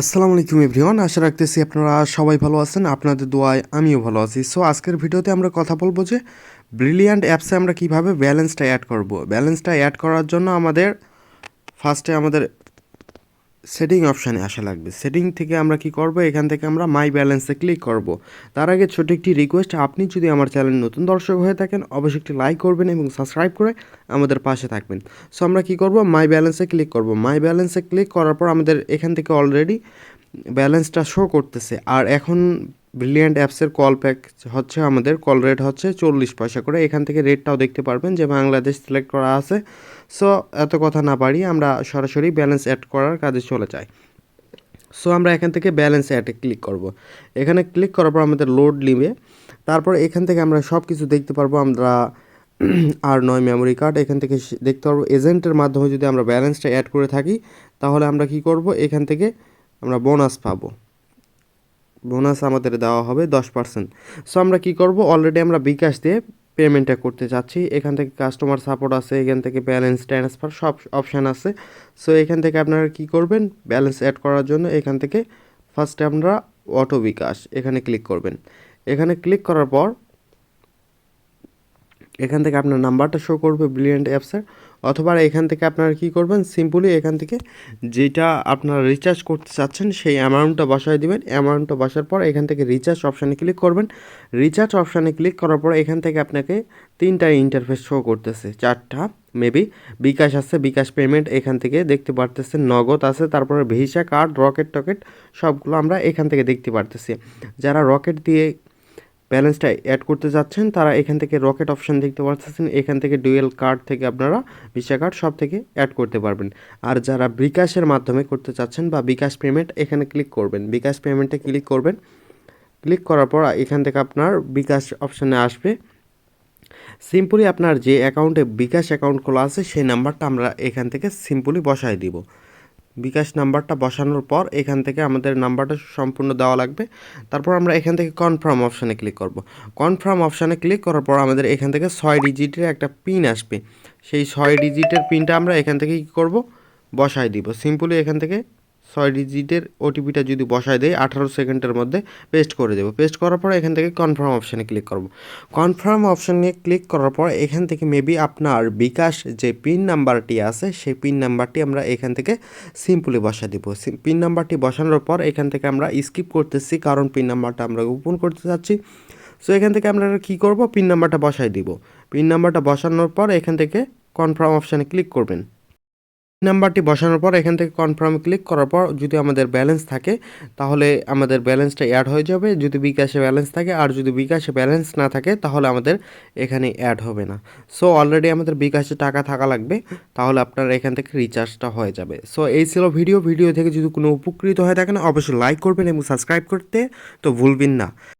আসসালামু আলাইকুম এভরিওয়ান, আশা রাখতেছি আপনারা সবাই ভালো আছেন, আপনাদের দোয়ায় আমিও ভালো আছি। সো আজকের ভিডিওতে আমরা কথা বলব যে ব্রিলিয়ান্ট অ্যাপসে আমরা কীভাবে ব্যালেন্সটা অ্যাড করব। ব্যালেন্সটা অ্যাড করার জন্য আমাদের ফার্স্টে আমাদের সেটিং অপশানে আসা লাগবে। সেটিং থেকে আমরা কি করব? এখান থেকে আমরা মাই ব্যালেন্সে ক্লিক করব। তার আগে ছোট একটি রিকোয়েস্ট আপনি যদি আমার চ্যানেল নতুন দর্শক হয়ে থাকেন, অবশ্যই একটি লাইক করবেন এবং সাবস্ক্রাইব করে আমাদের পাশে থাকবেন। সো আমরা কি করব? মাই ব্যালেন্সে ক্লিক করব। মাই ব্যালেন্সে ক্লিক করার পর আমাদের এখান থেকে অলরেডি ব্যালেন্সটা শো করতেছে। আর এখন ব্রিলিয়ান্ট অ্যাপসের কল প্যাক হচ্ছে আমাদের কল রেট হচ্ছে চল্লিশ পয়সা করে। এখান থেকে রেটটাও দেখতে পারবেন যে বাংলাদেশ সিলেক্ট করা আছে। সো এত কথা না পারি আমরা সরাসরি ব্যালেন্স অ্যাড করার কাজে চলে যাই। সো আমরা এখান থেকে ব্যালেন্স অ্যাডে ক্লিক করব। এখানে ক্লিক করার পর আমাদের লোড নিবে। তারপর এখান থেকে আমরা সব কিছু দেখতে পারব। আমরা আর নয় মেমোরি কার্ড এখান থেকে দেখতে পারব। এজেন্টের মাধ্যমে যদি আমরা ব্যালেন্সটা অ্যাড করে থাকি, তাহলে আমরা কি করব? এখান থেকে আমরা বোনাস পাবো। বোনাস আমাদের দেওয়া হবে দশ পার্সেন্ট সো আমরা কি করব? অলরেডি আমরা বিকাশ দিয়ে পেমেন্টটা করতে চাচ্ছি। এখান থেকে কাস্টমার সাপোর্ট আছে, এখান থেকে ব্যালেন্স ট্রান্সফার সব অপশান আছে। সো এখান থেকে আপনারা কি করবেন? ব্যালেন্স অ্যাড করার জন্য এখান থেকে ফার্স্টে আপনারা অটো বিকাশ এখানে ক্লিক করবেন। এখানে ক্লিক করার পর এখান থেকে আপনার নাম্বারটা শো করবে ব্রিলিয়ান্ট অ্যাপসের অথবা এখান থেকে আপনারা কী করবেন? সিম্পলি এখান থেকে যেটা আপনারা রিচার্জ করতে চাচ্ছেন, সেই অ্যামাউন্টটা বসায় দিবেন। অ্যামাউন্টটা বসার পর এখান থেকে রিচার্জ অপশানে ক্লিক করবেন। রিচার্জ অপশানে ক্লিক করার পর এখান থেকে আপনাকে তিনটা ইন্টারফেস শো করতেছে, চারটা মেবি বিকাশ আছে, বিকাশ পেমেন্ট এখান থেকে দেখতে পারতেছে নগদ আছে, তারপরে ভিসা কার্ড রকেট টকেট সবগুলো আমরা এখান থেকে দেখতে পারতেছি। যারা রকেট দিয়ে ব্যালেন্সটা অ্যাড করতে যাচ্ছেন, তারা এখান থেকে রকেট অপশান দেখতে পাচ্ছেন এখান থেকে ডুয়েল কার্ড থেকে আপনারা ভিসা কার্ড সব থেকে অ্যাড করতে পারবেন। আর যারা বিকাশের মাধ্যমে করতে চাচ্ছেন বা বিকাশ পেমেন্ট এখানে ক্লিক করবেন। বিকাশ পেমেন্টে ক্লিক করবেন। ক্লিক করার পর এখান থেকে আপনার বিকাশ অপশানে আসবে। সিম্পলি আপনার যে অ্যাকাউন্টে বিকাশ অ্যাকাউন্ট খোলা আছে, সেই নাম্বারটা আমরা এখান থেকে সিম্পলি বসায় দিব। বিকাশ নাম্বারটা বসানোর পর এখান থেকে আমাদের নাম্বারটা সম্পূর্ণ দেওয়া লাগবে। তারপর আমরা এখান থেকে কনফার্ম অপশানে ক্লিক করব। কনফার্ম অপশানে ক্লিক করার পর আমাদের এখান থেকে ছয় ডিজিটের একটা পিন আসবে। সেই ছয় ডিজিটের পিনটা আমরা এখান থেকে কী করব? বসায় দিব। সিম্পলি এখান থেকে ছয় ডিজিটের ওটিপিটা যদি বসায় দেয়, আঠারো সেকেন্ডের মধ্যে পেস্ট করে দেবো। পেস্ট করার পর এখান থেকে কনফার্ম অপশানে ক্লিক করব। কনফার্ম অপশানে ক্লিক করার পর এখান থেকে মেবি আপনার বিকাশ যে পিন নাম্বারটি আছে, সেই পিন নাম্বারটি আমরা এখান থেকে সিম্পলি বসা দিব। পিন নাম্বারটি বসানোর পর এখান থেকে আমরা স্কিপ করতেছি, কারণ পিন নাম্বারটা আমরা গোপন করতে চাচ্ছি। সো এখান থেকে আমরা কী করব? পিন নাম্বারটা বসাই দিব। পিন নাম্বারটা বসানোর পর এখান থেকে কনফার্ম অপশানে ক্লিক করবেন। নাম্বারটি বসানোর পর এখান থেকে কনফার্ম ক্লিক করার পর যদি আমাদের ব্যালেন্স থাকে, তাহলে আমাদের ব্যালেন্সটা অ্যাড হয়ে যাবে। যদি বিকাশে ব্যালেন্স থাকে আর যদি বিকাশে ব্যালেন্স না থাকে, তাহলে আমাদের এখানে অ্যাড হবে না। সো অলরেডি আমাদের বিকাশে টাকা থাকা লাগবে, তাহলে আপনার এখান থেকে রিচার্জটা হয়ে যাবে। সো এই ছিল ভিডিও ভিডিও থেকে যদি কোনো উপকৃত হয়ে থাকেন, অবশ্যই লাইক করবেন এবং সাবস্ক্রাইব করতে তো ভুলবেন না।